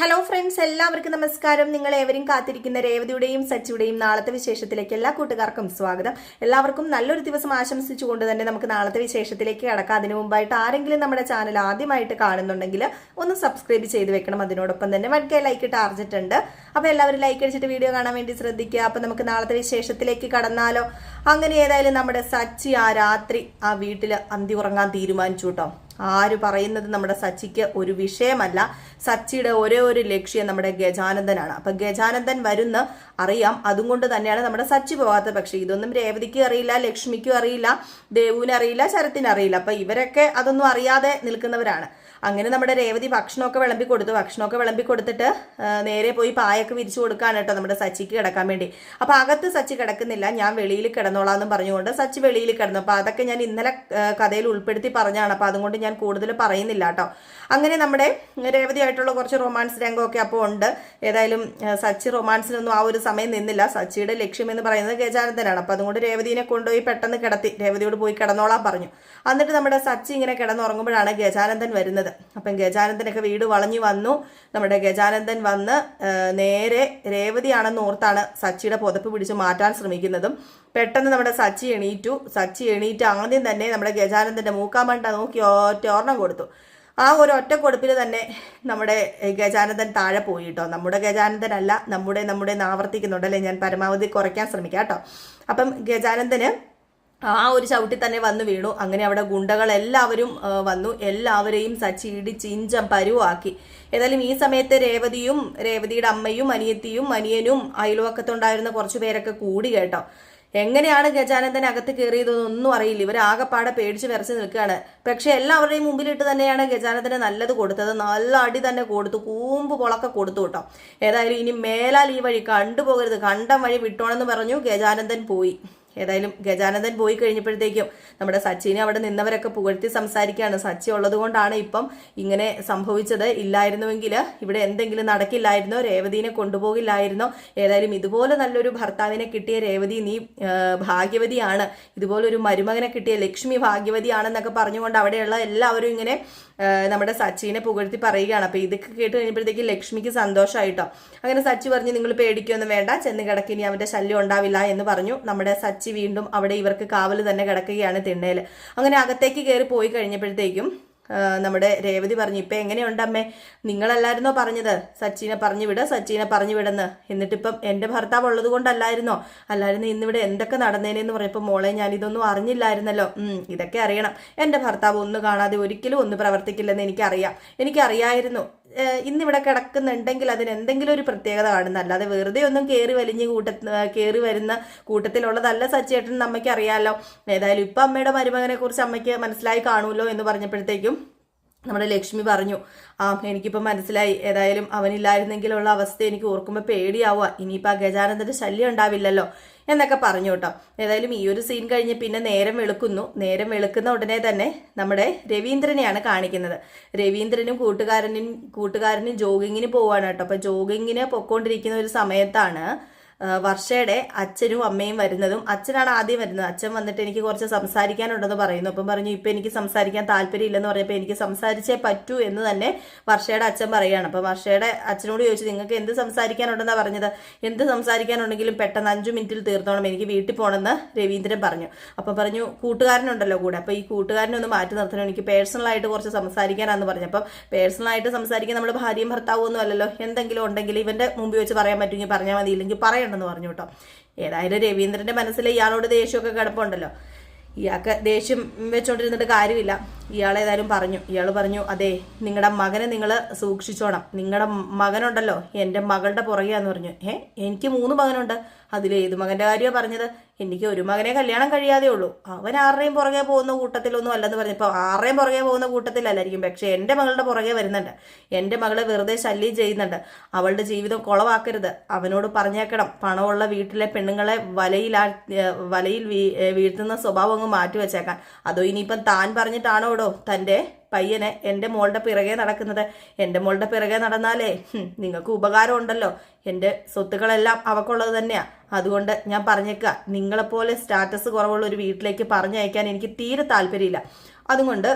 Hello friends എല്ലാവർക്കും നമസ്കാരം. നിങ്ങൾ ഏവരും കാത്തിരിക്കുന്ന രേവതിയുടെയും സച്ചിയുടെയും നാളത്തെ വിശേഷത്തിലേക്ക് എല്ലാ കൂട്ടുകാർക്കും സ്വാഗതം. എല്ലാവർക്കും നല്ലൊരു ദിവസം ആശംസിച്ചുകൊണ്ട് തന്നെ നമുക്ക് നാളത്തെ വിശേഷത്തിലേക്ക് കടക്കാം. അതിനു മുമ്പായിട്ട് ആരെങ്കിലും നമ്മുടെ ചാനൽ ആദ്യമായിട്ട് കാണുന്നുണ്ടെങ്കിൽ ഒന്ന് സബ്സ്ക്രൈബ് ചെയ്ത് വെക്കണം. അതിനോടൊപ്പം തന്നെ വൺകെ ലൈക്ക് ടാർജറ്റ് ഉണ്ട് അപ്പോൾ എല്ലാവരും ലൈക്ക് അടിച്ചിട്ട് വീഡിയോ കാണാൻ വേണ്ടി ശ്രദ്ധിക്കുക. അപ്പോൾ നമുക്ക് നാളത്തെ വിശേഷത്തിലേക്ക് കടന്നാലോ. അങ്ങനെ ഏതായാലും നമ്മുടെ സച്ചി ആ രാത്രി ആ വീട്ടിൽ അന്തി ഉറങ്ങാൻ തീരുമാനിച്ചു കേട്ടോ. ആര് പറയുന്നത് നമ്മുടെ സച്ചിക്ക് ഒരു വിഷയമല്ല. സച്ചിയുടെ ഒരേ ഒരു ലക്ഷ്യം നമ്മുടെ ഗജാനന്ദനാണ്. അപ്പൊ ഗജാനന്ദൻ വരുന്ന അറിയാം. അതുകൊണ്ട് തന്നെയാണ് നമ്മുടെ സച്ചി പോകാത്തത് പക്ഷേ ഇതൊന്നും രേവതിക്കും അറിയില്ല ലക്ഷ്മിക്കും അറിയില്ല ദേവുവിന് അറിയില്ല ശരത്തിന് അറിയില്ല. അപ്പൊ ഇവരൊക്കെ അതൊന്നും അറിയാതെ നിൽക്കുന്നവരാണ്. അങ്ങനെ നമ്മുടെ രേവതി ഭക്ഷണമൊക്കെ വിളമ്പി കൊടുത്തു. ഭക്ഷണമൊക്കെ വിളമ്പി കൊടുത്തിട്ട് നേരെ പോയി പായൊക്കെ വിരിച്ചു കൊടുക്കാൻ കേട്ടോ നമ്മുടെ സച്ചിക്ക് കിടക്കാൻ വേണ്ടി. അപ്പോൾ അകത്ത് സച്ചി കിടക്കുന്നില്ല. ഞാൻ വെളിയിൽ കിടന്നോളാം എന്ന് പറഞ്ഞുകൊണ്ട് സച്ചി വെളിയിൽ കിടന്നു. അപ്പോൾ അതൊക്കെ ഞാൻ ഇന്നലെ കഥയിൽ ഉൾപ്പെടുത്തി പറഞ്ഞാണ്. അപ്പോൾ അതുകൊണ്ട് ഞാൻ കൂടുതൽ പറയുന്നില്ല കേട്ടോ. അങ്ങനെ നമ്മുടെ രേവതിയായിട്ടുള്ള കുറച്ച് റൊമാൻസ് രംഗമൊക്കെ അപ്പോൾ ഉണ്ട്. ഏതായാലും സച്ച് റൊമാൻസിനൊന്നും ആ ഒരു സമയം നിന്നില്ല. സച്ചിയുടെ ലക്ഷ്യം എന്ന് പറയുന്നത് ഗജാനന്ദനാണ്. അപ്പോൾ അതുകൊണ്ട് രേവതിനെ കൊണ്ടുപോയി പെട്ടെന്ന് കിടത്തി. രേവതിയോട് പോയി കിടന്നോളാൻ പറഞ്ഞു. എന്നിട്ട് നമ്മുടെ സച്ചി ഇങ്ങനെ കിടന്നുറങ്ങുമ്പോഴാണ് ഗജാനന്ദൻ വരുന്നത്. അപ്പം ഗജാനന്ദനൊക്കെ വീട് വളഞ്ഞു വന്നു. നമ്മുടെ ഗജാനന്ദൻ വന്ന് നേരെ രേവതിയാണെന്ന് ഓർത്താണ് സച്ചിയുടെ പുതപ്പ് പിടിച്ച് മാറ്റാൻ ശ്രമിക്കുന്നതും. പെട്ടെന്ന് നമ്മുടെ സച്ചി എണീറ്റു. സച്ചി എണീറ്റ് ആദ്യം തന്നെ നമ്മുടെ ഗജാനന്ദന്റെ മൂക്കാമണ്ട നോക്കി ഒറ്റ ഒരെണ്ണം കൊടുത്തു. ആ ഒരു ഒറ്റ കൊടുപ്പിൽ തന്നെ നമ്മുടെ ഗജാനന്ദൻ താഴെ പോയി കേട്ടോ. നമ്മുടെ ഗജാനന്ദൻ അല്ല നമ്മുടെ നമ്മുടെ ആവർത്തിക്കുന്നുണ്ടല്ലേ ഞാൻ പരമാവധി കുറയ്ക്കാൻ ശ്രമിക്കാം കേട്ടോ. അപ്പം ഗജാനന്ദന് ആ ഒരു ചവിട്ടി തന്നെ വന്നു വീണു. അങ്ങനെ അവിടെ ഗുണ്ടകൾ എല്ലാവരും വന്നു. എല്ലാവരെയും സച്ചി ഇടിച്ച് ഇഞ്ചം പരുവാക്കി. ഏതായാലും ഈ സമയത്ത് രേവതിയും രേവതിയുടെ അമ്മയും അനിയത്തിയും അനിയനും അയൽവക്കത്തുണ്ടായിരുന്ന കുറച്ചു പേരൊക്കെ കൂടി കേട്ടോ. എങ്ങനെയാണ് ഗജാനന്ദൻ അകത്ത് കയറിയതെന്നൊന്നും അറിയില്ല. ഇവർ ആകെപ്പാടെ പേടിച്ച് വിറച്ച് നിൽക്കുകയാണ്. പക്ഷെ എല്ലാവരുടെയും മുമ്പിലിട്ട് തന്നെയാണ് ഗജാനന്ദന് നല്ലത് കൊടുത്തത്. നല്ല അടി തന്നെ കൊടുത്തു. കൂമ്പ് പൊളക്ക കൊടുത്തു കേട്ടോ. ഏതായാലും ഇനി മേലാൽ ഈ വഴി കണ്ടുപോകരുത്. കണ്ടം വഴി വിട്ടോണെന്ന് പറഞ്ഞു ഗജാനന്ദൻ പോയി. ഏതായാലും ഗജാനന്ദൻ പോയി കഴിഞ്ഞപ്പോഴത്തേക്കും നമ്മുടെ സച്ചിനെ അവിടെ നിന്നവരൊക്കെ പുകഴ്ത്തി സംസാരിക്കുകയാണ്. സച്ചി ഉള്ളത് കൊണ്ടാണ് ഇപ്പം ഇങ്ങനെ സംഭവിച്ചത്. ഇല്ലായിരുന്നുവെങ്കിൽ ഇവിടെ എന്തെങ്കിലും നടക്കില്ലായിരുന്നോ? രേവതിനെ കൊണ്ടുപോകില്ലായിരുന്നോ? ഏതായാലും ഇതുപോലെ നല്ലൊരു ഭർത്താവിനെ കിട്ടിയ രേവതി നീ ഭാഗ്യവതിയാണ്. ഇതുപോലെ ഒരു മരുമകനെ കിട്ടിയ ലക്ഷ്മി ഭാഗ്യവതിയാണെന്നൊക്കെ പറഞ്ഞുകൊണ്ട് അവിടെയുള്ള എല്ലാവരും ഇങ്ങനെ നമ്മുടെ സച്ചിനെ പുകഴ്ത്തി പറയുകയാണ്. അപ്പൊ ഇതൊക്കെ കേട്ട് കഴിഞ്ഞപ്പോഴത്തേക്ക് ലക്ഷ്മിക്ക് സന്തോഷമായിട്ടോ? അങ്ങനെ സച്ചി പറഞ്ഞു നിങ്ങൾ പേടിക്കൊന്നും വേണ്ട. ചെന്ന് കിടക്കിനി അവന്റെ ശല്യം ഉണ്ടാവില്ല എന്ന് പറഞ്ഞു നമ്മുടെ സച്ചി. വീണ്ടും അവിടെ ഇവർക്ക് കാവൽ തന്നെ കിടക്കുകയാണ് തിണ്ണയിൽ അങ്ങനെ അകത്തേക്ക് കയറി പോയി കഴിഞ്ഞപ്പോഴത്തേക്കും നമ്മുടെ രേവതി പറഞ്ഞു ഇപ്പം എങ്ങനെയുണ്ട് അമ്മേ? നിങ്ങളല്ലായിരുന്നോ പറഞ്ഞത്? സച്ചിനെ പറഞ്ഞു വിട സച്ചിനെ പറഞ്ഞു വിടുന്ന്. എന്നിട്ടിപ്പം എന്റെ ഭർത്താവ് ഉള്ളത് കൊണ്ടല്ലായിരുന്നോ? അല്ലായിരുന്നു ഇന്നിവിടെ എന്തൊക്കെ നടന്നേനെന്ന് പറഞ്ഞപ്പോൾ മോളെ ഞാൻ ഇതൊന്നും അറിഞ്ഞില്ലായിരുന്നല്ലോ. ഇതൊക്കെ അറിയണം. എന്റെ ഭർത്താവ് ഒന്ന് കാണാതെ ഒരിക്കലും ഒന്ന് പ്രവർത്തിക്കില്ലെന്ന് എനിക്കറിയാം. എനിക്കറിയായിരുന്നു. ഇന്നിവിടെ കിടക്കുന്നുണ്ടെങ്കിൽ അതിന് എന്തെങ്കിലും ഒരു പ്രത്യേകത കാണുന്ന. അല്ലാതെ വെറുതെ ഒന്നും കയറി വലിഞ്ഞ് കൂട്ട കയറി വരുന്ന കൂട്ടത്തിലുള്ളതല്ല സച്ചേട്ടൻ അമ്മയ്ക്ക് അറിയാമല്ലോ ഏതായാലും ഇപ്പം അമ്മയുടെ മരുമകനെ കുറിച്ച് അമ്മയ്ക്ക് മനസ്സിലായി കാണുമല്ലോ എന്ന് പറഞ്ഞപ്പോഴത്തേക്കും നമ്മുടെ ലക്ഷ്മി പറഞ്ഞു ആ എനിക്കിപ്പോൾ മനസ്സിലായി. ഏതായാലും അവനില്ലായിരുന്നെങ്കിലുള്ള അവസ്ഥ എനിക്ക് ഓർക്കുമ്പോൾ പേടിയാവുക. ഇനിയിപ്പോൾ ആ ഗജാനന്ദന്റെ ശല്യം ഉണ്ടാവില്ലല്ലോ എന്നൊക്കെ പറഞ്ഞു കേട്ടോ. ഏതായാലും ഈ ഒരു സീൻ കഴിഞ്ഞ് പിന്നെ നേരം വെളുക്കുന്നു. നേരം വെളുക്കുന്ന ഉടനെ തന്നെ നമ്മുടെ രവീന്ദ്രനെയാണ് കാണിക്കുന്നത്. രവീന്ദ്രനും കൂട്ടുകാരനും കൂട്ടുകാരനും ജോഗിങ്ങിന് പോവാണ് കേട്ടോ. അപ്പൊ ജോഗിങ്ങിന് പൊക്കോണ്ടിരിക്കുന്ന ഒരു സമയത്താണ് വർഷയുടെ അച്ഛനും അമ്മയും വരുന്നതും അച്ഛനാണ് ആദ്യം വരുന്നത്. അച്ഛൻ വന്നിട്ട് എനിക്ക് കുറച്ച് സംസാരിക്കാനുണ്ടെന്ന് പറയുന്നു. അപ്പം പറഞ്ഞു ഇപ്പം എനിക്ക് സംസാരിക്കാൻ താല്പര്യമില്ലെന്ന് പറഞ്ഞപ്പോൾ എനിക്ക് സംസാരിച്ചേ പറ്റൂ എന്ന് തന്നെ വർഷയുടെ അച്ഛൻ പറയുകയാണ്. അപ്പം വർഷയുടെ അച്ഛനോട് ചോദിച്ചു നിങ്ങൾക്ക് എന്ത് സംസാരിക്കാനുണ്ടെന്നാണ് പറഞ്ഞത്? എന്ത് സംസാരിക്കാനുണ്ടെങ്കിലും പെട്ടെന്ന് അഞ്ചു മിനിറ്റിൽ തീർത്തോണം എനിക്ക് വീട്ടിൽ പോകണമെന്ന് രവീന്ദ്രൻ പറഞ്ഞു. അപ്പം പറഞ്ഞു കൂട്ടുകാരനുണ്ടല്ലോ കൂടെ. അപ്പോൾ ഈ കൂട്ടുകാരനെ ഒന്ന് മാറ്റി നിർത്തണം. എനിക്ക് പേഴ്സണലായിട്ട് കുറച്ച് സംസാരിക്കാനാന്ന് പറഞ്ഞു. അപ്പം പേഴ്സണലായിട്ട് സംസാരിക്കാൻ നമ്മൾ ഭാര്യയും ഭർത്താവും ഒന്നും അല്ലല്ലോ. എന്തെങ്കിലും ഉണ്ടെങ്കിൽ ഇവന്റെ മുമ്പിൽ വെച്ച് പറയാൻ പറ്റുമെങ്കിൽ പറഞ്ഞാൽ മതി. ഇല്ലെങ്കിൽ പറയണ്ടെന്ന് പറഞ്ഞു കേട്ടോ. ഏതായാലും രവീന്ദ്രന്റെ മനസ്സിൽ ഇയാളോട് ദേഷ്യമൊക്കെ കിടപ്പുണ്ടല്ലോ. ഇയാൾക്ക് ദേഷ്യം വെച്ചോണ്ടിരുന്നിട്ട് കാര്യമില്ല. ഇയാളേതായാലും പറഞ്ഞു. ഇയാൾ പറഞ്ഞു അതെ നിങ്ങളുടെ മകനെ നിങ്ങൾ സൂക്ഷിച്ചോണം. നിങ്ങളുടെ മകനുണ്ടല്ലോ എന്റെ മകളുടെ പുറകെയാന്ന് പറഞ്ഞു. ഏ എനിക്ക് മൂന്ന് മകനുണ്ട്. അതിൽ ഏത് മകന്റെ കാര്യമാണ് പറഞ്ഞത്? എനിക്ക് ഒരു മകനെ കല്യാണം കഴിയാതെ ഉള്ളൂ. അവൻ ആരുടെയും പുറകെ പോകുന്ന കൂട്ടത്തിലൊന്നും അല്ലെന്ന് പറഞ്ഞപ്പോൾ ആരുടെയും പുറകെ പോകുന്ന കൂട്ടത്തിലല്ലായിരിക്കും. പക്ഷെ എന്റെ മകളുടെ പുറകെ വരുന്നുണ്ട്. എന്റെ മകളെ വെറുതെ ശല്യം ചെയ്യുന്നുണ്ട്. അവളുടെ ജീവിതം കുളവാക്കരുത്. അവനോട് പറഞ്ഞേക്കണം. പണമുള്ള വീട്ടിലെ പെണ്ണുങ്ങളെ വലയിലാ വലയിൽ വീഴ്ത്തുന്ന സ്വഭാവം അങ്ങ് മാറ്റി വെച്ചേക്കാൻ. അതോ ഇനിയിപ്പം താൻ പറഞ്ഞിട്ടാണോ ഇടോ തന്റെ പയ്യനെ എന്റെ മോളുടെ പിറകെ നടക്കുന്നത്. എന്റെ മോളുടെ പിറകെ നടന്നാലേ നിങ്ങൾക്ക് ഉപകാരം ഉണ്ടല്ലോ എന്റെ സ്വത്തുക്കളെല്ലാം അവക്കുള്ളത് തന്നെയാണ് അതുകൊണ്ട് ഞാൻ പറഞ്ഞേക്കുക നിങ്ങളെപ്പോലെ സ്റ്റാറ്റസ് കുറവുള്ള ഒരു വീട്ടിലേക്ക് പറഞ്ഞയക്കാൻ എനിക്ക് തീരെ താല്പര്യമില്ല. അതുകൊണ്ട്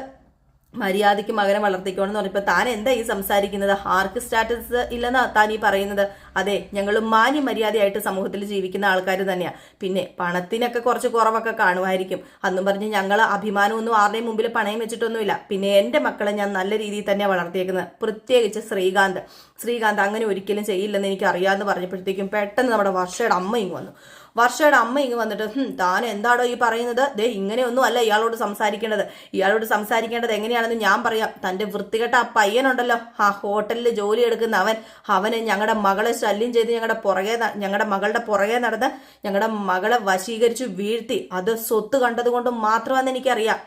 മര്യാദയ്ക്ക് മകനെ വളർത്തിക്കോണെന്ന് പറഞ്ഞപ്പോൾ താൻ എന്താ ഈ സംസാരിക്കുന്നത്? ആർക്ക് സ്റ്റാറ്റസ് ഇല്ലെന്നാ താൻ ഈ പറയുന്നത്? അതെ ഞങ്ങൾ മാന്യ മര്യാദയായിട്ട് സമൂഹത്തിൽ ജീവിക്കുന്ന ആൾക്കാർ തന്നെയാണ് പിന്നെ പണത്തിനൊക്കെ കുറച്ച് കുറവൊക്കെ കാണുമായിരിക്കും. അന്നും പറഞ്ഞ് ഞങ്ങൾ അഭിമാനമൊന്നും ആരുടെയും മുമ്പിൽ പണയം വെച്ചിട്ടൊന്നുമില്ല. പിന്നെ എന്റെ മക്കളെ ഞാൻ നല്ല രീതിയിൽ തന്നെ വളർത്തിയേക്കുന്നത്. പ്രത്യേകിച്ച് ശ്രീകാന്ത്. ശ്രീകാന്ത് അങ്ങനെ ഒരിക്കലും ചെയ്യില്ലെന്ന് എനിക്ക് അറിയാമെന്ന് പറഞ്ഞപ്പോഴത്തേക്കും പെട്ടെന്ന് നമ്മുടെ വർഷയുടെ അമ്മയും വന്നു. വർഷയുടെ അമ്മ ഇങ്ങ് വന്നിട്ട് "ഹും, താൻ എന്താടോ ഈ പറയുന്നത്? ദേ ഇങ്ങനെയൊന്നും അല്ല ഇയാളോട് സംസാരിക്കേണ്ടത്. ഇയാളോട് സംസാരിക്കേണ്ടത് എങ്ങനെയാണെന്ന് ഞാൻ പറയാം. തന്റെ വൃത്തികെട്ട ആ പയ്യനുണ്ടല്ലോ. ആ ഹോട്ടലിൽ ജോലി എടുക്കുന്ന അവൻ. അവന് ഞങ്ങളുടെ മകളെ ശല്യം ചെയ്ത് ഞങ്ങളുടെ പുറകെ ഞങ്ങളുടെ മകളുടെ പുറകെ നടന്ന് ഞങ്ങളുടെ മകളെ വശീകരിച്ചു വീഴ്ത്തി. അത് സ്വത്ത് കണ്ടതുകൊണ്ട് മാത്രമാണെന്ന് എനിക്കറിയാം.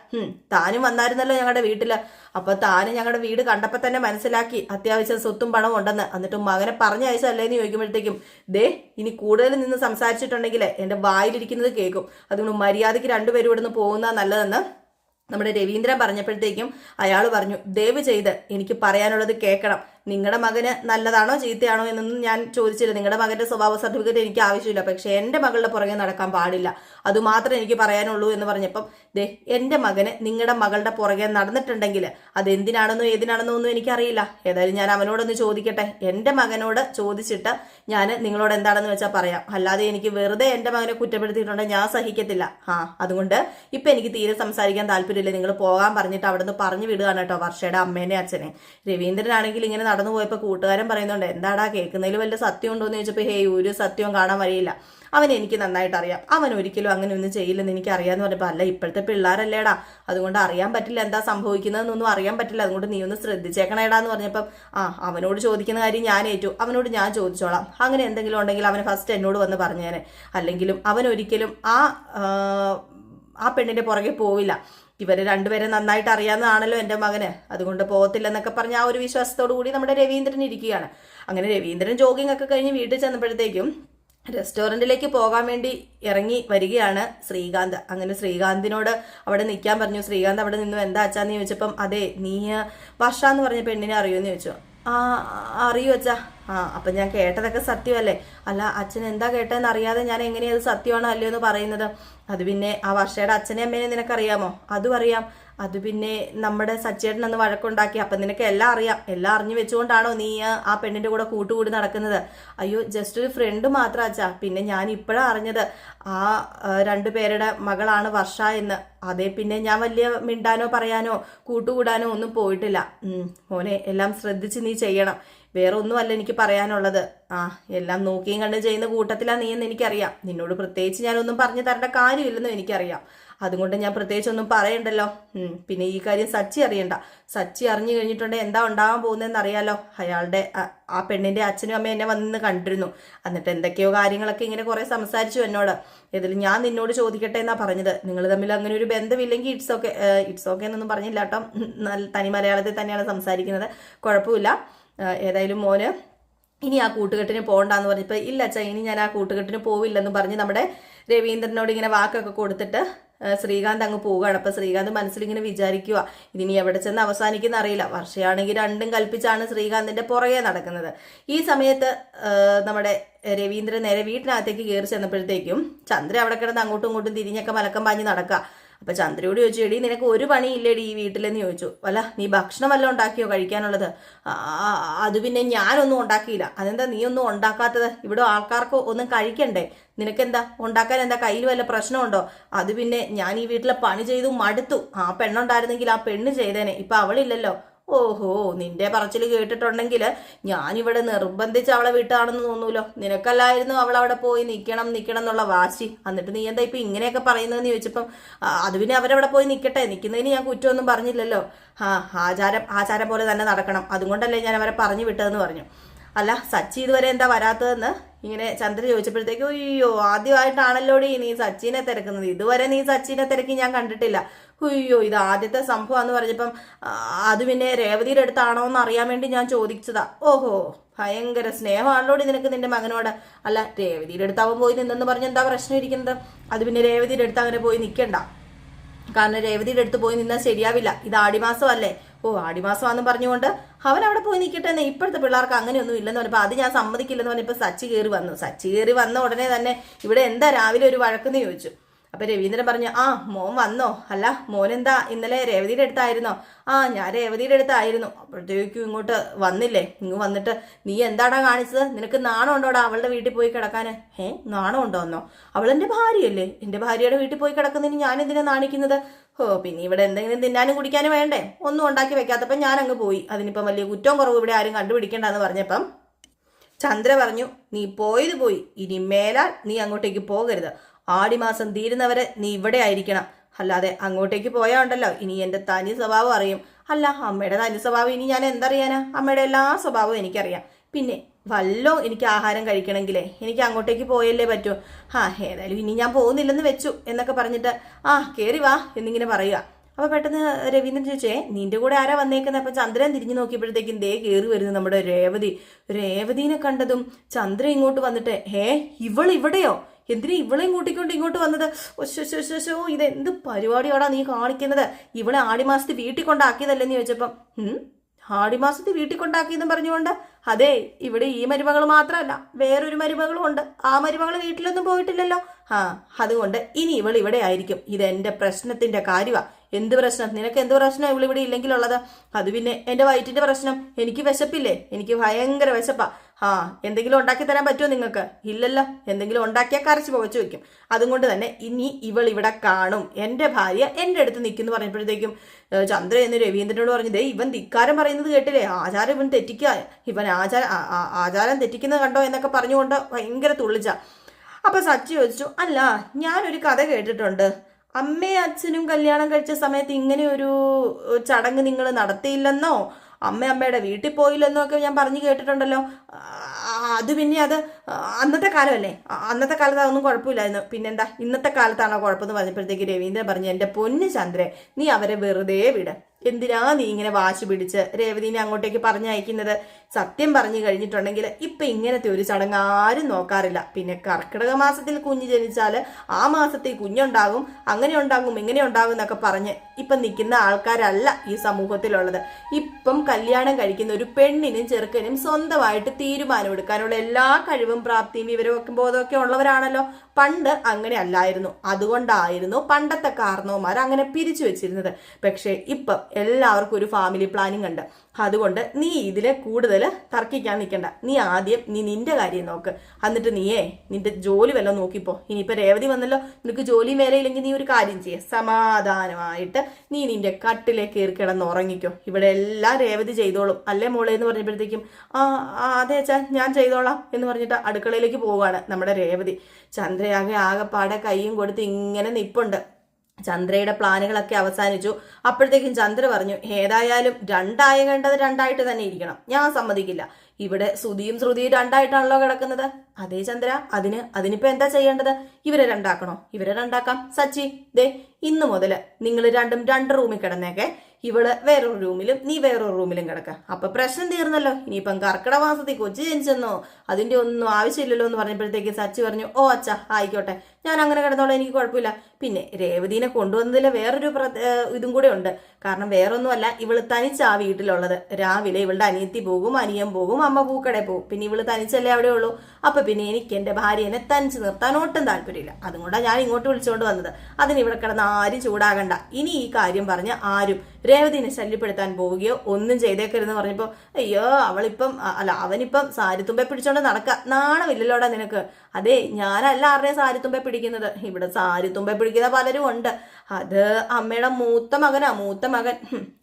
താനും വന്നായിരുന്നല്ലോ ഞങ്ങളുടെ വീട്ടിൽ. അപ്പൊ താന് ഞങ്ങളുടെ വീട് കണ്ടപ്പോ തന്നെ മനസ്സിലാക്കി. അത്യാവശ്യം സ്വത്തും പണവും ഉണ്ടെന്ന്. എന്നിട്ട് മകനെ പറഞ്ഞയച്ചല്ലേന്ന് ചോദിക്കുമ്പോഴത്തേക്കും ദേ ഇനി കൂടുതൽ നിന്ന് സംസാരിച്ചിട്ടുണ്ടെങ്കിൽ എന്റെ വായിലിരിക്കുന്നത് കേൾക്കും. അതുകൊണ്ട് മര്യാദയ്ക്ക് രണ്ടുപേരും ഇവിടുന്ന് പോകുന്ന നല്ലതെന്ന് നമ്മുടെ രവീന്ദ്രൻ പറഞ്ഞപ്പോഴത്തേക്കും അയാൾ പറഞ്ഞു ദയവ് ചെയ്ത് എനിക്ക് പറയാനുള്ളത് കേൾക്കണം. നിങ്ങളുടെ മകന് നല്ലതാണോ ചീത്തയാണോ എന്നൊന്നും ഞാൻ ചോദിച്ചില്ല. നിങ്ങളുടെ മകന്റെ സ്വഭാവ സർട്ടിഫിക്കറ്റ് എനിക്ക് ആവശ്യമില്ല. പക്ഷെ എന്റെ മകളുടെ പുറകെ നടക്കാൻ പാടില്ല. അതുമാത്രമേ എനിക്ക് പറയാനുള്ളൂ എന്ന് പറഞ്ഞപ്പം ദേ എന്റെ മകന് നിങ്ങളുടെ മകളുടെ പുറകെ നടന്നിട്ടുണ്ടെങ്കിൽ അത് എന്തിനാണെന്നോ ഏതിനാണെന്നോ ഒന്നും എനിക്കറിയില്ല. ഏതായാലും ഞാൻ അവനോടൊന്ന് ചോദിക്കട്ടെ. എന്റെ മകനോട് ചോദിച്ചിട്ട് ഞാൻ നിങ്ങളോട് എന്താണെന്ന് വെച്ചാൽ പറയാം. അല്ലാതെ എനിക്ക് വെറുതെ എന്റെ മകനെ കുറ്റപ്പെടുത്തിയിട്ടുണ്ടെങ്കിൽ ഞാൻ സഹിക്കത്തില്ല. ആ അതുകൊണ്ട് ഇപ്പം എനിക്ക് തീരെ സംസാരിക്കാൻ താല്പര്യമില്ല. നിങ്ങൾ പോകാൻ പറഞ്ഞിട്ട് അവിടെ നിന്ന് പറഞ്ഞു വിടുകയാണ് കേട്ടോ വർഷയുടെ അമ്മേനെ അച്ഛനെ രവീന്ദ്രനാണെങ്കിൽ ഇങ്ങനെ നടന്നു പോയപ്പോൾ കൂട്ടുകാരൻ പറയുന്നുണ്ട് എന്താടാ കേൾക്കുന്നതിൽ വല്ല സത്യം ഉണ്ടോ എന്ന് ചോദിച്ചപ്പോൾ ഹേ ഒരു സത്യവും കാണാൻ വഴിയില്ല. അവൻ എനിക്ക് നന്നായിട്ട് അറിയാം. അവൻ ഒരിക്കലും അങ്ങനെ ഒന്നും ചെയ്യില്ലെന്ന് എനിക്ക് അറിയാമെന്ന് പറഞ്ഞപ്പോൾ അല്ല ഇപ്പോഴത്തെ പിള്ളേരല്ലേടാ. അതുകൊണ്ട് അറിയാൻ പറ്റില്ല എന്താ സംഭവിക്കുന്നതെന്നൊന്നും അറിയാൻ പറ്റില്ല. അതുകൊണ്ട് നീ ഒന്ന് ശ്രദ്ധിച്ചേക്കണേടാ എന്ന് പറഞ്ഞപ്പം ആ അവനോട് ചോദിക്കുന്ന കാര്യം ഞാൻ ഏറ്റു. അവനോട് ഞാൻ ചോദിച്ചോളാം. അങ്ങനെ എന്തെങ്കിലും ഉണ്ടെങ്കിൽ അവന് ഫസ്റ്റ് എന്നോട് വന്ന് പറഞ്ഞേനെ അല്ലെങ്കിലും അവൻ ഒരിക്കലും ആ ആ, പെണ്ണിന്റെ പുറകെ പോവില്ല. ഇവരെ രണ്ടുപേരെ നന്നായിട്ട് അറിയാവുന്നതാണല്ലോ എന്റെ മകന്. അതുകൊണ്ട് പോകത്തില്ലെന്നൊക്കെ പറഞ്ഞ ആ ഒരു വിശ്വാസത്തോടു കൂടി നമ്മുടെ രവീന്ദ്രൻ ഇരിക്കുകയാണ്. അങ്ങനെ രവീന്ദ്രൻ ജോഗിംഗ് ഒക്കെ കഴിഞ്ഞ് വീട്ടിൽ ചെന്നപ്പോഴത്തേക്കും റെസ്റ്റോറന്റിലേക്ക് പോകാൻ വേണ്ടി ഇറങ്ങി വരികയാണ് ശ്രീകാന്ത്. അങ്ങനെ ശ്രീകാന്തിനോട് അവിടെ നിൽക്കാൻ പറഞ്ഞു. ശ്രീകാന്ത് അവിടെ നിന്നു എന്താ അച്ഛാന്ന് ചോദിച്ചപ്പം അതെ നീ വർഷ എന്ന് പറഞ്ഞ പെണ്ണിനെ അറിയുമെന്ന് ചോദിച്ചു. ആ അറിയൂ അച്ഛാ. ആ അപ്പം ഞാൻ കേട്ടതൊക്കെ സത്യമല്ലേ? അല്ല അച്ഛൻ എന്താ കേട്ടതെന്ന് അറിയാതെ ഞാൻ എങ്ങനെയത് സത്യമാണോ അല്ലയോ എന്ന് പറയുന്നത്? അത് പിന്നെ ആ വർഷയുടെ അച്ഛനെ അമ്മേനെ നിനക്കറിയാമോ? അതും അറിയാം. അത് പിന്നെ നമ്മുടെ സച്ചേട്ടൻ അന്ന് വഴക്കുണ്ടാക്കി. അപ്പം നിനക്ക് എല്ലാം അറിയാം. എല്ലാം അറിഞ്ഞു വെച്ചുകൊണ്ടാണോ നീ ആ പെണ്ണിന്റെ കൂടെ കൂട്ടുകൂടി നടക്കുന്നത്? അയ്യോ ജസ്റ്റ് ഒരു ഫ്രണ്ട് മാത്രം അച്ഛാ. പിന്നെ ഞാൻ ഇപ്പോഴാണ് അറിഞ്ഞത് ആ രണ്ടു പേരുടെ മകളാണ് വർഷ എന്ന്. അതേ പിന്നെ ഞാൻ വലിയ മിണ്ടാനോ പറയാനോ കൂട്ടുകൂടാനോ ഒന്നും പോയിട്ടില്ല. മോനെ എല്ലാം ശ്രദ്ധിച്ച് നീ ചെയ്യണം. വേറെ ഒന്നുമല്ല എനിക്ക് പറയാനുള്ളത്. ആ എല്ലാം നോക്കിയും കണ്ടും ചെയ്യുന്ന കൂട്ടത്തിലാണ് നീ എന്ന് എനിക്കറിയാം. നിന്നോട് പ്രത്യേകിച്ച് ഞാനൊന്നും പറഞ്ഞു തരേണ്ട കാര്യമില്ലെന്നും എനിക്കറിയാം. അതുകൊണ്ട് ഞാൻ പ്രത്യേകിച്ച് ഒന്നും പറയണ്ടല്ലോ പിന്നെ ഈ കാര്യം സച്ചി അറിയണ്ട. സച്ചി അറിഞ്ഞു കഴിഞ്ഞിട്ടുണ്ടെങ്കിൽ എന്താ ഉണ്ടാവാൻ പോകുന്നതെന്ന് അറിയാലോ അയാളുടെ ആ- പെണ്ണിന്റെ അച്ഛനും അമ്മയും എന്നെ വന്ന് കണ്ടിരുന്നു. എന്നിട്ട് എന്തൊക്കെയോ കാര്യങ്ങളൊക്കെ ഇങ്ങനെ കുറെ സംസാരിച്ചു എന്നോട്. ഇതിൽ ഞാൻ നിന്നോട് ചോദിക്കട്ടെ എന്നാ പറഞ്ഞത്. നിങ്ങൾ തമ്മിൽ അങ്ങനെ ഒരു ബന്ധമില്ലെങ്കിൽ ഇറ്റ്സ് ഓക്കെ ഇറ്റ്സ് ഓക്കെ എന്നൊന്നും പറഞ്ഞില്ല കേട്ടോ. നല്ല തനി മലയാളത്തിൽ തന്നെയാണ് സംസാരിക്കുന്നത്. കുഴപ്പമില്ല. ഏതായാലും മോന് ഇനി ആ കൂട്ടുകെട്ടിന് പോകണ്ടെന്ന് പറഞ്ഞപ്പോൾ ഇല്ല അച്ഛാ ഇനി ഞാൻ ആ കൂട്ടുകെട്ടിന് പോവില്ലെന്ന് പറഞ്ഞ് നമ്മുടെ രവീന്ദ്രനോട് ഇങ്ങനെ വാക്കൊക്കെ കൊടുത്തിട്ട് ശ്രീകാന്ത് അങ്ങ് പോവുകയാണ്. അപ്പൊ ശ്രീകാന്ത് മനസ്സിലിങ്ങനെ വിചാരിക്കുക ഇതിനി എവിടെ ചെന്ന് അവസാനിക്കുന്ന അറിയില്ല വർഷയാണെങ്കിൽ രണ്ടും കൽപ്പിച്ചാണ് ശ്രീകാന്തിന്റെ പുറകെ നടക്കുന്നത്. ഈ സമയത്ത് നമ്മുടെ രവീന്ദ്രൻ നേരെ വീട്ടിനകത്തേക്ക് കയറി ചെന്നപ്പോഴത്തേക്കും ചന്ദ്ര അവിടെ കിടന്ന് അങ്ങോട്ടും ഇങ്ങോട്ടും തിരിഞ്ഞൊക്കെ മലക്കം പാഞ്ഞ് നടക്കുക അപ്പൊ ചന്ദ്രയോട് ചോദിച്ചു എടി നിനക്ക് ഒരു പണിയില്ലേടി ഈ വീട്ടിലെന്ന് ചോദിച്ചു. അല്ല നീ ഭക്ഷണം വല്ലതും ഉണ്ടാക്കിയോ കഴിക്കാനുള്ളത്? "ആ, ആ, അത് പിന്നെ ഞാനൊന്നും ഉണ്ടാക്കിയില്ല. അതെന്താ നീ ഒന്നും ഉണ്ടാക്കാത്തത്? ഇവിടെ ആൾക്കാർക്ക് ഒന്നും കഴിക്കണ്ടേ? നിനക്കെന്താ? ഉണ്ടാക്കാൻ എന്താ കയ്യിൽ വല്ല പ്രശ്നമുണ്ടോ? അത് പിന്നെ ഞാൻ ഈ വീട്ടിലെ പണി ചെയ്തു മടുത്തു. ആ പെണ്ണുണ്ടായിരുന്നെങ്കിൽ ആ പെണ്ണ് ചെയ്തേനെ. ഇപ്പൊ അവളില്ലല്ലോ. ഓഹോ നിന്റെ പറച്ചിൽ കേട്ടിട്ടുണ്ടെങ്കിൽ ഞാനിവിടെ നിർബന്ധിച്ച് അവളെ വിട്ടാണെന്ന് തോന്നൂലോ? നിനക്കല്ലായിരുന്നു അവൾ അവിടെ പോയി നിൽക്കണം നിൽക്കണം എന്നുള്ള വാശി. എന്നിട്ട് നീ എന്താ ഇപ്പൊ ഇങ്ങനെയൊക്കെ പറയുന്നതെന്ന് ചോദിച്ചപ്പം "ആ, അത് പിന്നെ അവരവിടെ പോയി നിൽക്കട്ടെ നിൽക്കുന്നതിന് ഞാൻ കുറ്റമൊന്നും പറഞ്ഞില്ലല്ലോ. ആ ആചാരം ആചാരം പോലെ തന്നെ നടക്കണം. അതുകൊണ്ടല്ലേ ഞാൻ അവരെ പറഞ്ഞു വിട്ടതെന്ന് പറഞ്ഞു. അല്ല സച്ചി ഇതുവരെ എന്താ വരാത്തതെന്ന് ഇങ്ങനെ ചന്ദ്ര ചോദിച്ചപ്പോഴത്തേക്കും അയ്യോ ആദ്യമായിട്ടാണല്ലോടി നീ സച്ചിനെ തിരക്കുന്നത്. ഇതുവരെ നീ സച്ചിനെ തിരക്കി ഞാൻ കണ്ടിട്ടില്ല. അയ്യോ ഇത് ആദ്യത്തെ സംഭവം എന്ന് പറഞ്ഞപ്പം അത് പിന്നെ രേവതിയുടെ അടുത്താണോ എന്ന് അറിയാൻ വേണ്ടി ഞാൻ ചോദിച്ചതാ. ഓഹോ ഭയങ്കര സ്നേഹമാണല്ലോ നിനക്ക് നിന്റെ മകനോട്. അല്ല രേവതിയുടെ അടുത്ത് അവൻ പോയി നിന്നെന്ന് പറഞ്ഞ് എന്താ പ്രശ്നം ഇരിക്കുന്നത്? അത് പിന്നെ രേവതിയുടെ അടുത്ത് അങ്ങനെ പോയി നിൽക്കണ്ട കാരണം രേവതിയുടെ അടുത്ത് പോയി നിന്നാൽ ശരിയാവില്ല. ഇത് ആടിമാസം അല്ലേ ഓ ആടിമാസമാണെന്ന് പറഞ്ഞുകൊണ്ട് അവൻ അവിടെ പോയി നിൽക്കട്ടെ എന്ന് ഇപ്പോഴത്തെ പിള്ളേർക്ക് അങ്ങനെയൊന്നും ഇല്ലെന്ന് പറഞ്ഞപ്പോൾ അത് ഞാൻ സമ്മതിക്കില്ലെന്ന് പറഞ്ഞപ്പോൾ സച്ചി കയറി വന്നു. സച്ചി കയറി വന്ന ഉടനെ തന്നെ ഇവിടെ എന്താ രാവിലെ ഒരു വഴക്കെന്ന് ചോദിച്ചു. അപ്പൊ രവീന്ദ്രൻ പറഞ്ഞു ആ മോൻ വന്നോ. അല്ല മോനെന്താ? ഇന്നലെ രേവതിയുടെ അടുത്തായിരുന്നോ? ആ ഞാൻ രേവതിയുടെ അടുത്തായിരുന്നു. അപ്പോഴത്തേക്കും ഇങ്ങോട്ട് വന്നില്ലേ? ഇങ്ങ് വന്നിട്ട് നീ എന്താടാ കാണിച്ചത്? നിനക്ക് നാണം ഉണ്ടോടാ അവളുടെ വീട്ടിൽ പോയി കിടക്കാൻ ഏ നാണം അവൾ അവളെന്റെ ഭാര്യയല്ലേ. എന്റെ ഭാര്യയുടെ വീട്ടിൽ പോയി കിടക്കുന്നതിന് ഞാൻ എന്തിനാ നാണിക്കുന്നത്? ഓ പിന്നെ ഇവിടെ എന്തെങ്കിലും തിന്നാനും കുടിക്കാനും വേണ്ടേ? ഒന്നും ഉണ്ടാക്കി വെക്കാത്തപ്പം ഞാൻ അങ്ങ് പോയി. അതിനിപ്പം വലിയ കുറ്റവും കുറവ് ഇവിടെ ആരും കണ്ടുപിടിക്കണ്ടെന്ന് പറഞ്ഞപ്പം ചന്ദ്ര പറഞ്ഞു നീ പോയത് പോയി. ഇനി മേലാൽ നീ അങ്ങോട്ടേക്ക് പോകരുത്. ആടിമാസം തീരുന്നവരെ നീ ഇവിടെ ആയിരിക്കണം. അല്ലാതെ അങ്ങോട്ടേക്ക് പോയാ ഉണ്ടല്ലോ. ഇനി എന്റെ തനി സ്വഭാവം അറിയും. അല്ല അമ്മയുടെ തനി സ്വഭാവം ഇനി ഞാൻ എന്തറിയാനാ? അമ്മയുടെ എല്ലാ സ്വഭാവവും എനിക്കറിയാം. പിന്നെ വല്ലോ എനിക്ക് ആഹാരം കഴിക്കണമെങ്കിലേ എനിക്ക് അങ്ങോട്ടേക്ക് പോയല്ലേ പറ്റൂ. ആ ഏതായാലും ഇനി ഞാൻ പോകുന്നില്ലെന്ന് വെച്ചു എന്നൊക്കെ പറഞ്ഞിട്ട് ആ കേറി വാ എന്നിങ്ങനെ പറയുക. അപ്പൊ പെട്ടെന്ന് രവീന്ദ്രൻ ചോദിച്ചേ നിന്റെ കൂടെ ആരാ വന്നേക്കുന്നത് അപ്പൊ ചന്ദ്രൻ തിരിഞ്ഞു നോക്കിയപ്പോഴത്തേക്കും ദേ കയറി വരുന്നു നമ്മുടെ രേവതി. രേവതിനെ കണ്ടതും ചന്ദ്രൻ ഇങ്ങോട്ട് വന്നിട്ട് ഹേ ഇവൾ ഇവിടെയോ? എന്തിനാ ഇവളെയും കൂട്ടിക്കൊണ്ട് ഇങ്ങോട്ട് വന്നത്? ഒശോ ഇത് എന്ത് പരിപാടിയോടാ നീ കാണിക്കുന്നത്? ഇവളെ ആടിമാസത്തിൽ വീട്ടിൽ കൊണ്ടാക്കിയതല്ലെന്ന് ചോദിച്ചപ്പം ആടിമാസത്തിൽ വീട്ടിൽ കൊണ്ടാക്കിയെന്നും പറഞ്ഞുകൊണ്ട്? അതെ ഇവിടെ ഈ മരുമകൾ മാത്രമല്ല വേറൊരു മരുമകളും ഉണ്ട്. ആ മരുമകൾ വീട്ടിലൊന്നും പോയിട്ടില്ലല്ലോ. ആ അതുകൊണ്ട് ഇനി ഇവൾ ഇവിടെ ആയിരിക്കും. ഇത് എന്റെ പ്രശ്നത്തിന്റെ കാര്യമാണ് എന്ത് പ്രശ്നം? നിനക്ക് എന്ത് പ്രശ്നം ഇവൾ ഇവിടെ ഇല്ലെങ്കിലുള്ളത്? അത് പിന്നെ എന്റെ വയറ്റിന്റെ പ്രശ്നം. എനിക്ക് വിശപ്പില്ലേ? എനിക്ക് ഭയങ്കര വിശപ്പാ. ആ എന്തെങ്കിലും ഉണ്ടാക്കി തരാൻ പറ്റുമോ നിങ്ങൾക്ക്? ഇല്ലല്ലോ. എന്തെങ്കിലും ഉണ്ടാക്കിയാൽ കരച്ച് പുകച്ചു വെക്കും. അതുകൊണ്ട് തന്നെ ഇനി ഇവൾ ഇവിടെ കാണും. എന്റെ ഭാര്യ എന്റെ അടുത്ത് നിൽക്കുന്നു പറഞ്ഞപ്പോഴത്തേക്കും ചന്ദ്ര എന്ന് രവീന്ദ്രനോട് പറഞ്ഞത് ഇവൻ ധിക്കാരം പറയുന്നത് കേട്ടില്ലേ? ആചാരം ഇവൻ തെറ്റിക്കുക ഇവൻ ആചാരം ആചാരം തെറ്റിക്കുന്നത് കണ്ടോ എന്നൊക്കെ പറഞ്ഞുകൊണ്ട് ഭയങ്കര തുള്ളിച്ച. അപ്പൊ സച്ചി ചോദിച്ചു അല്ല ഞാനൊരു കഥ കേട്ടിട്ടുണ്ട്. അമ്മയും അച്ഛനും കല്യാണം കഴിച്ച സമയത്ത് ഇങ്ങനെ ഒരു ചടങ്ങ് നിങ്ങൾ നടത്തിയില്ലെന്നോ? അമ്മ അമ്മയുടെ വീട്ടിൽ പോയില്ലെന്നൊക്കെ ഞാൻ പറഞ്ഞു കേട്ടിട്ടുണ്ടല്ലോ. അത് പിന്നെ അത് അന്നത്തെ കാലമല്ലേ? അന്നത്തെ കാലത്ത് അതൊന്നും കുഴപ്പമില്ലായിരുന്നു. പിന്നെന്താ? ഇന്നത്തെ കാലത്താണോ കുഴപ്പമെന്ന് പറഞ്ഞപ്പോഴത്തേക്ക് രവീന്ദ്രൻ പറഞ്ഞു എന്റെ പൊന്ന് ചന്ദ്രൻ നീ അവരെ വെറുതെ വിട്. എന്തിനാ നീ ഇങ്ങനെ വാശി പിടിച്ച് രേവതിനെ അങ്ങോട്ടേക്ക് പറഞ്ഞയക്കുന്നത്? സത്യം പറഞ്ഞു കഴിഞ്ഞിട്ടുണ്ടെങ്കിൽ ഇപ്പൊ ഇങ്ങനത്തെ ഒരു ചടങ്ങ് ആരും നോക്കാറില്ല. പിന്നെ കർക്കിടക മാസത്തിൽ കുഞ്ഞ് ജനിച്ചാൽ ആ മാസത്തിൽ കുഞ്ഞുണ്ടാകും അങ്ങനെ ഉണ്ടാകും ഇങ്ങനെ ഉണ്ടാകും എന്നൊക്കെ പറഞ്ഞ് ഇപ്പം നിൽക്കുന്ന ആൾക്കാരല്ല ഈ സമൂഹത്തിലുള്ളത്. ഇപ്പം കല്യാണം കഴിക്കുന്ന ഒരു പെണ്ണിനും ചെറുക്കനും സ്വന്തമായിട്ട് തീരുമാനമെടുക്കാനുള്ള എല്ലാ കഴിവും പ്രാപ്തിയും വിവരവും ബോധമൊക്കെ ഉള്ളവരാണല്ലോ. പണ്ട് അങ്ങനെ അല്ലായിരുന്നു. അതുകൊണ്ടായിരുന്നു പണ്ടത്തെ കാരണവന്മാർ അങ്ങനെ പിരിച്ചു വെച്ചിരുന്നത്. പക്ഷേ ഇപ്പം എല്ലാവർക്കും ഒരു ഫാമിലി പ്ലാനിങ് ഉണ്ട്. അതുകൊണ്ട് നീ ഇതിലെ കൂടുതൽ തർക്കിക്കാൻ നിൽക്കണ്ട. നീ ആദ്യം നീ നിന്റെ കാര്യം നോക്ക്. എന്നിട്ട് നീയേ നിന്റെ ജോലി വല്ലതും നോക്കിപ്പോ. ഇനിയിപ്പോ രേവതി വന്നല്ലോ. നിനക്ക് ജോലി വേലയില്ലെങ്കിൽ നീ ഒരു കാര്യം ചെയ്യേ. സമാധാനമായിട്ട് നീ നിന്റെ കട്ടിലേക്ക് കയറി കിടന്ന് ഉറങ്ങിക്കോ. ഇവിടെ എല്ലാം രേവതി ചെയ്തോളും. അല്ലേ മോളെ എന്ന് പറഞ്ഞപ്പോഴത്തേക്കും ആ അതെ ഞാൻ ചെയ്തോളാം എന്ന് പറഞ്ഞിട്ട് അടുക്കളയിലേക്ക് പോവുകയാണ് നമ്മുടെ രേവതി. ചന്ദ്രയാകെ ആകെപ്പാടെ കൈയും കൊടുത്ത് ഇങ്ങനെ നിപ്പുണ്ട്. ചന്ദ്രയുടെ പ്ലാനുകളൊക്കെ അവസാനിച്ചു. അപ്പോഴത്തേക്കും ചന്ദ്ര പറഞ്ഞു ഏതായാലും രണ്ടായ കണ്ടത് രണ്ടായിട്ട് തന്നെ ഇരിക്കണം. ഞാൻ സമ്മതിക്കില്ല. ഇവിടെ ശ്രുതിയും ശ്രുതിയും രണ്ടായിട്ടാണല്ലോ കിടക്കുന്നത്. അതേ ചന്ദ്ര അതിന് അതിനിപ്പോ എന്താ ചെയ്യേണ്ടത്? ഇവരെ രണ്ടാക്കണോ? ഇവരെ രണ്ടാക്കാം. സച്ചി ദേ ഇന്ന് മുതൽ നിങ്ങൾ രണ്ടും രണ്ട് റൂമിൽ കിടന്നേക്കെ. ഇവൾ വേറൊരു റൂമിലും നീ വേറൊരു റൂമിലും കിടക്ക. അപ്പൊ പ്രശ്നം തീർന്നല്ലോ. ഇനിയിപ്പം കർക്കിടക മാസത്തിൽ കൊച്ചു ജനിച്ചെന്നോ അതിന്റെ ഒന്നും ആവശ്യമില്ലല്ലോ എന്ന് പറഞ്ഞപ്പോഴത്തേക്ക് സച്ചി പറഞ്ഞു ഓ അച്ഛ ആയിക്കോട്ടെ. ഞാൻ അങ്ങനെ കിടന്നോളാം എനിക്ക് കുഴപ്പമില്ല. പിന്നെ രേവതിനെ കൊണ്ടുവന്നതിൽ വേറൊരു ഇതും കൂടെ ഉണ്ട്. കാരണം വേറൊന്നുമല്ല ഇവൾ തനിച്ചാ വീട്ടിലുള്ളത്. രാവിലെ ഇവളുടെ അനിയത്തി പോകും അനിയൻ പോകും അമ്മ പൂക്കടെ പോകും. പിന്നെ ഇവൾ തനിച്ചല്ലേ അവിടെ ഉള്ളൂ. അപ്പൊ പിന്നെ എനിക്ക് എന്റെ ഭാര്യനെ തനിച്ച് നിർത്താൻ ഒട്ടും താല്പര്യമില്ല. അതുകൊണ്ടാണ് ഞാൻ ഇങ്ങോട്ട് വിളിച്ചുകൊണ്ട് വന്നത്. അതിന് ഇവിടെ കിടന്ന് ആരും ചൂടാകണ്ട. ഇനി ഈ കാര്യം പറഞ്ഞ് ആരും രേവതിനെ ശല്യപ്പെടുത്താൻ പോവുകയോ ഒന്നും ചെയ്തേക്കരുതെന്ന് പറഞ്ഞപ്പോൾ അയ്യോ അവളിപ്പം അല്ല അവനിപ്പം സാരിത്തുമ്പെ പിടിച്ചോണ്ട് നടക്ക നാണമില്ലല്ലോടാ നിനക്ക്. അതെ ഞാനല്ല ആരുടെയും സാരിത്തുമ്പെ പിടിക്കുന്നത്? ഇവിടെ സാരിത്തുമ്പെ പിടിക്കുന്ന പലരും ഉണ്ട്. അത് അമ്മയുടെ മൂത്ത മകനാ മൂത്ത മകൻ.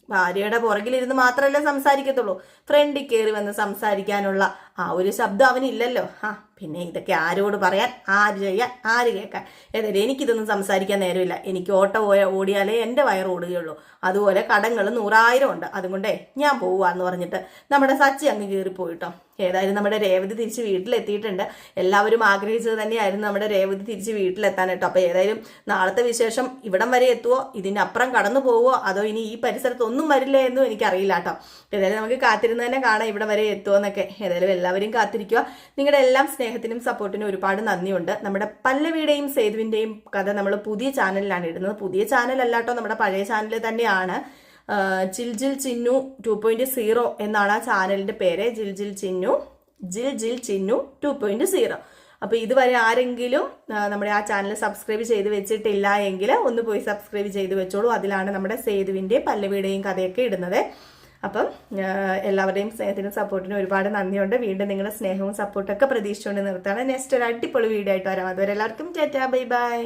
ഭാര്യയുടെ പുറകിലിരുന്ന് മാത്രമല്ലേ സംസാരിക്കത്തുള്ളൂ. ഫ്രണ്ടിൽ കയറി വന്ന് സംസാരിക്കാനുള്ള ആ ഒരു ശബ്ദം അവനില്ലല്ലോ. ആ പിന്നെ ഇതൊക്കെ ആരോട് പറയാൻ ആര് ചെയ്യാൻ ആര് കേൾക്കാൻ? ഏതായാലും എനിക്കിതൊന്നും സംസാരിക്കാൻ നേരമില്ല. എനിക്ക് ഓട്ടോ പോയ ഓടിയാലേ എന്റെ വയർ ഓടുകയുള്ളൂ. അതുപോലെ കടങ്ങൾ നൂറായിരം ഉണ്ട് അതുകൊണ്ടേ ഞാൻ പോവാന്ന് പറഞ്ഞിട്ട് നമ്മുടെ സച്ചി അങ്ങ് കയറിപ്പോയിട്ടോ ഏതായാലും നമ്മുടെ രേവതി തിരിച്ച് വീട്ടിലെത്തിയിട്ടുണ്ട്. എല്ലാവരും ആഗ്രഹിച്ചത് തന്നെയായിരുന്നു നമ്മുടെ രേവതി തിരിച്ച് വീട്ടിലെത്താൻ കേട്ടോ. അപ്പോൾ ഏതായാലും നാളത്തെ വിശേഷം ഇവിടം വരെ എത്തുവോ? ഇതിനപ്പുറം കടന്നു പോവോ? അതോ ഇനി ഈ പരിസരത്ത് ഒന്നും വരില്ല എന്നും എനിക്കറിയില്ല കേട്ടോ. ഏതായാലും നമുക്ക് കാത്തിരുന്ന് തന്നെ കാണാം ഇവിടെ വരെ എത്തുമോ എന്നൊക്കെ. ഏതായാലും എല്ലാവരും കാത്തിരിക്കുക. നിങ്ങളുടെ എല്ലാം സ്നേഹത്തിനും സപ്പോർട്ടിനും ഒരുപാട് നന്ദിയുണ്ട്. നമ്മുടെ പല്ലവിയുടെയും സേതുവിന്റെയും കഥ നമ്മൾ പുതിയ ചാനലിലാണ് ഇടുന്നത്. പുതിയ ചാനലല്ല കേട്ടോ നമ്മുടെ പഴയ ചാനൽ തന്നെയാണ്. ജിൽ ജിൽ ചിന്നു ടു പോയിന്റ് സീറോ എന്നാണ് ആ ചാനലിന്റെ പേര്. ജിൽജിൽ ജിൽ ചിന്നു ജിൽ ജിൽ ചിന്നു ടു പോയിന്റ് സീറോ അപ്പോൾ ഇതുവരെ ആരെങ്കിലും നമ്മുടെ ആ ചാനൽ സബ്സ്ക്രൈബ് ചെയ്ത് വെച്ചിട്ടില്ല എങ്കിൽ ഒന്ന് പോയി സബ്സ്ക്രൈബ് ചെയ്ത് വെച്ചോളൂ. അതിലാണ് നമ്മുടെ സേതുവിന്റെ പല്ലവിയുടെയും കഥയൊക്കെ ഇടുന്നത്. അപ്പം എല്ലാവരുടെയും സ്നേഹത്തിനും സപ്പോർട്ടിനും ഒരുപാട് നന്ദിയുണ്ട്. വീണ്ടും നിങ്ങളുടെ സ്നേഹവും സപ്പോർട്ടൊക്കെ പ്രതീക്ഷിച്ചുകൊണ്ട് നിർത്താണ് നെക്സ്റ്റ് ഒരു അടിപൊളി വീഡിയോ ആയിട്ട് വരാം. അതുവരെ എല്ലാവർക്കും ചേറ്റാ ബൈ ബൈ.